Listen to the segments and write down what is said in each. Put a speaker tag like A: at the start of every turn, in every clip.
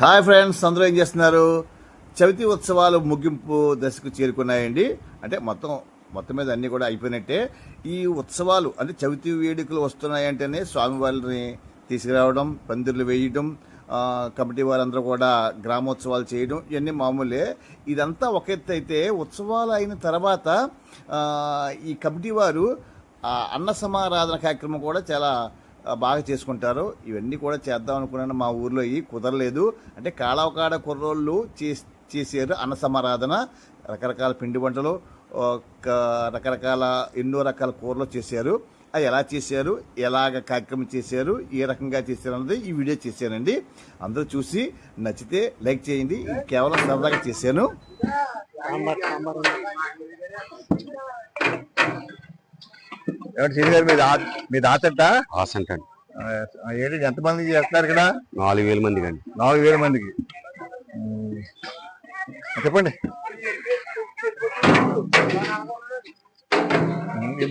A: Hi friends అందరూ ఏం చేస్తున్నారు? చవితి ఉత్సవాలు ముగింపు దశకు చేరుకున్నాయండి. అంటే మొత్తం మొత్తం మీద అన్ని కూడా అయిపోయినట్టే. ఈ ఉత్సవాలు అంటే చవితి వేడుకలు వస్తున్నాయంటేనే స్వామివారిని తీసుకురావడం పందిర్లు వేయడం కమిటీ వారందరూ కూడా గ్రామోత్సవాలు చేయడం ఇవన్నీ మామూలే. ఇదంతా ఒక ఎత్తు అయితే ఉత్సవాలు అయిన తర్వాత ఈ కమిటీ వారు అన్న సమారాధన కార్యక్రమం కూడా చాలా బాగా చేసుకుంటారు. ఇవన్నీ కూడా చేద్దాం అనుకున్నాను. మా ఊర్లో ఇవి కుదరలేదు. అంటే కాళవకాడ కుర్రోళ్ళు చే చేసారు అన్న సమారాధన. రకరకాల పిండి వంటలు రకరకాల ఎన్నో రకాల కూరలు చేశారు. అది ఎలా చేశారు? ఎలాగ కార్యక్రమం చేశారు? ఏ రకంగా చేశారు అన్నది ఈ వీడియో చేశానండి. అందరూ చూసి నచ్చితే లైక్ చేయండి. ఇది కేవలం సరదాగా చేశాను.
B: ఎవరు శ్రీ గారు ఆ- మీ దాచట
C: ఆసంట్ అండి.
B: ఏంటి ఎంతమంది చేస్తున్నారు ఇక్కడ?
C: నాలుగు వేల మంది కండి
B: నాలుగు వేల మందికి. చెప్పండి.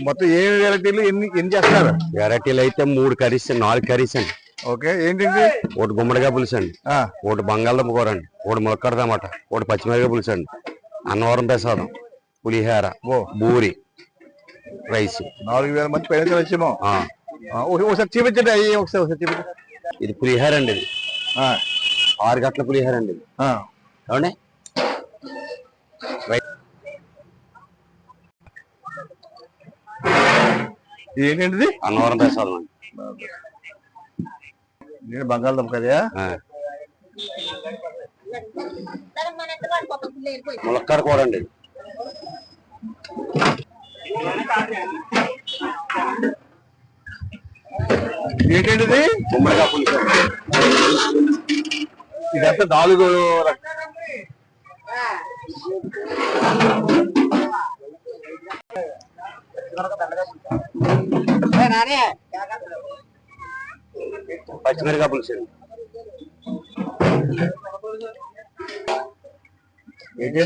B: మొత్తం ఏ వెరైటీలు ఎన్ని ఎన్ని చేస్తున్నారు?
C: వెరైటీలు అయితే మూడు కర్రీస్ నాలుగు కర్రీస్ అండి.
B: ఓకే ఏంటండి?
C: ఒకటి గుమ్మడికాయ పులుసు అండి.
B: ఆ,
C: ఒకటి బంగాళదుంప కూర అండి. ఒకటి ములక్కడ టమాట. ఒకటి పచ్చిమిరకాయ పులుసు అండి. అన్నవరం ప్రసాదం. పులిహోర.
B: ఓ.
C: బూరి. రైస్.
B: నాలుగు వేల మంది పైన వచ్చేమో.
C: ఆ,
B: ఒకసారి చూపించండి. అయ్యి ఒకసారి ఒకసారి చూపించండి.
C: ఇది పులిహోర అండి ఇది.
B: ఆ,
C: ఆరు గంటల పులిహోర అండి ఇది.
B: ఆ.
C: అవునే
B: ఏంటండి
C: అన్నవరం ప్రసాదం అండి.
B: నేను బంగాళదుంప కదా.
C: ములక్కాడ కూర అండి పులుసు అండి.
B: ఇదంతా నాలుగు
C: పచ్చిమిరకాయ పులుసు
B: ఇది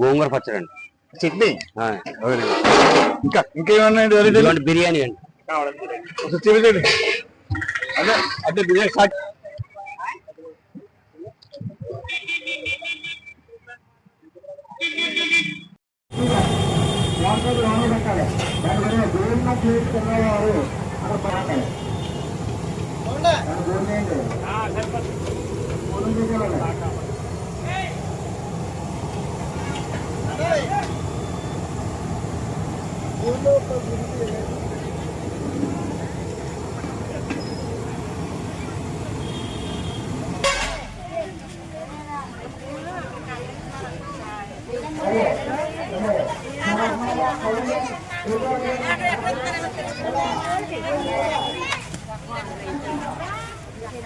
C: గోంగూర పచ్చడి అండి
B: చట్నీ
C: ఆ.
B: Very good. ఇంకా ఇంకేమన్నాయండి వెరైటీలు
C: ఇదిగోండి బిర్యానీ అండి
B: ఒకసారి చూపించండి అదే అదే బిర్యానీ స్టార్ట్
D: వాటర్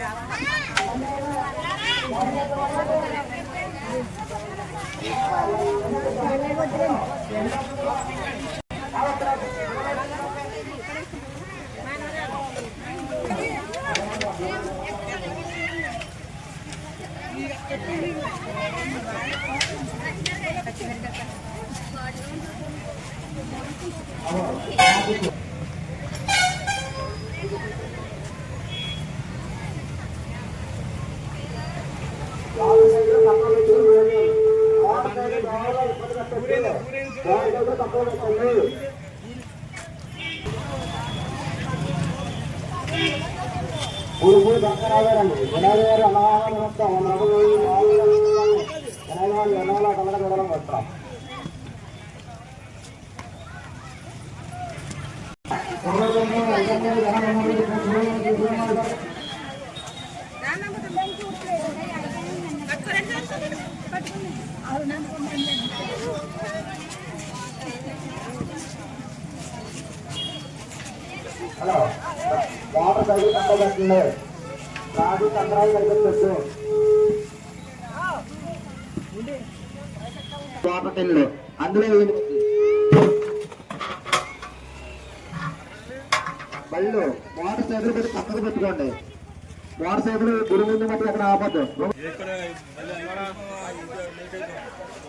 D: టిన్లు అందులో వేయండి. బళ్ళు వాటర్ సైకిల్ పెట్టి పక్కకు పెట్టుకోండి వాటర్ సైకిల్ గుడి ముందు మట్టి అక్కడ ఆపద్దు ఇక్కడ రాజు గారు అన్నదానాల నిమిత్తం వంద రూపాయలు వివరించారు వారిని వారి కుటుంబాన్ని వినాయకుడిగా తెలంగాణ రంగంలో కోరుతున్నాం.
B: బాబా జరగాల జరగాలి రావాలి ఏడే జరగాలి ఏడే రేయ్ డాను
D: ఉన్నదే ఎన్నమ్మా ఇస్తే.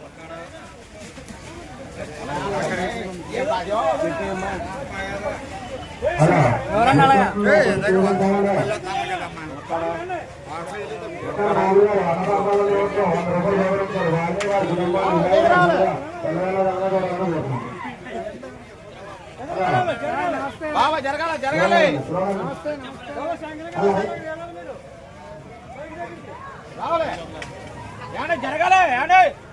D: నేను జరగాల. ఏడు వేలు ఇస్తుంది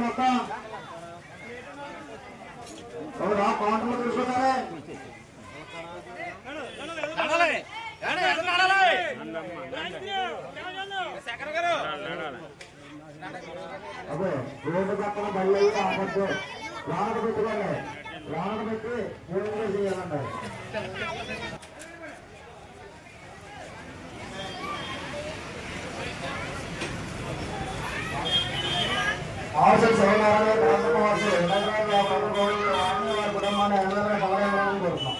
D: మొత్తం అవునా కౌంటర్లో చూసుకున్నారే
B: నడాలి ఏడే ఎక్కడ నడాలి శేఖర్ గారు
D: అదే రోడ్డు పక్కన బళ్ళు అయితే పెట్టుకోండి లోనకు పెట్టి పూజ చేయాలంటారు ఆవశ్యక శివనారాయణ ప్రాంతవాసులు ఎండగా వారి కుటుంబాన్ని ఎండగా కలగాలని కోరుతున్నాం.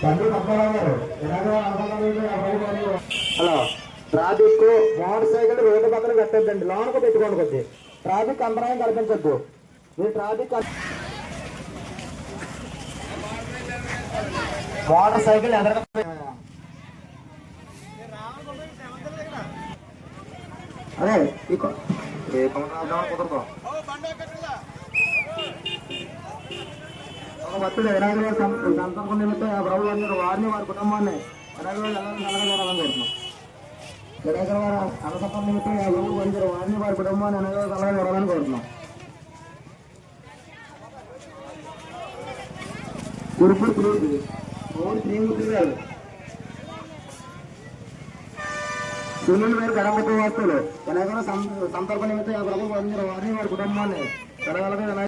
D: తండ్రి తప్పరావు గారు ఎలాగో అనుకున్నారు hello. Traffic motorcycle road పక్కన పెట్టద్దండి లోనకు పెట్టుకోండి కొద్ది. ట్రాఫిక్ అంతరాయం కల్పించద్దు. మీరు ట్రాఫిక్ మోటార్ సైకిల్ ఎదర అదే ఈ కొ- ఏ కుదరదు? ఒక భక్తుడు నిమిత్తం ఆ ప్రభు వారిని వారి కుటుంబాన్ని వినాయకుడు వెళ్ళాలని కలగజేయాలని కోరుతున్నాం వినాయకుడు వారి అన్నసంపన్న నిమిత్తం ఆ ప్రభు అందరూ వారిని వారి కుటుంబాన్ని వినాయకుడు కలగజేయాలని కోరుతున్నాం కురుపు త్రీది ఓన్ త్రీమూర్తి గారు సునీల్ వేరు గణపతి వస్తువులు వినాయకుడు సంతర్పణ నిమిత్తం ఆ ప్రభు అందరూ వారిని వారి కుటుంబాన్ని కలగలగా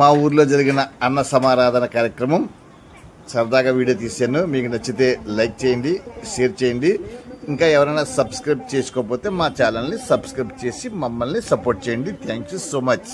A: మా ఊర్లో జరిగిన అన్న సమారాధన కార్యక్రమం సరదాగా వీడియో తీశాను. మీకు నచ్చితే లైక్ చేయండి షేర్ చేయండి. ఇంకా ఎవరైనా సబ్స్క్రైబ్ చేసుకోకపోతే మా ఛానల్ని సబ్స్క్రైబ్ చేసి మమ్మల్ని సపోర్ట్ చేయండి. Thank you so much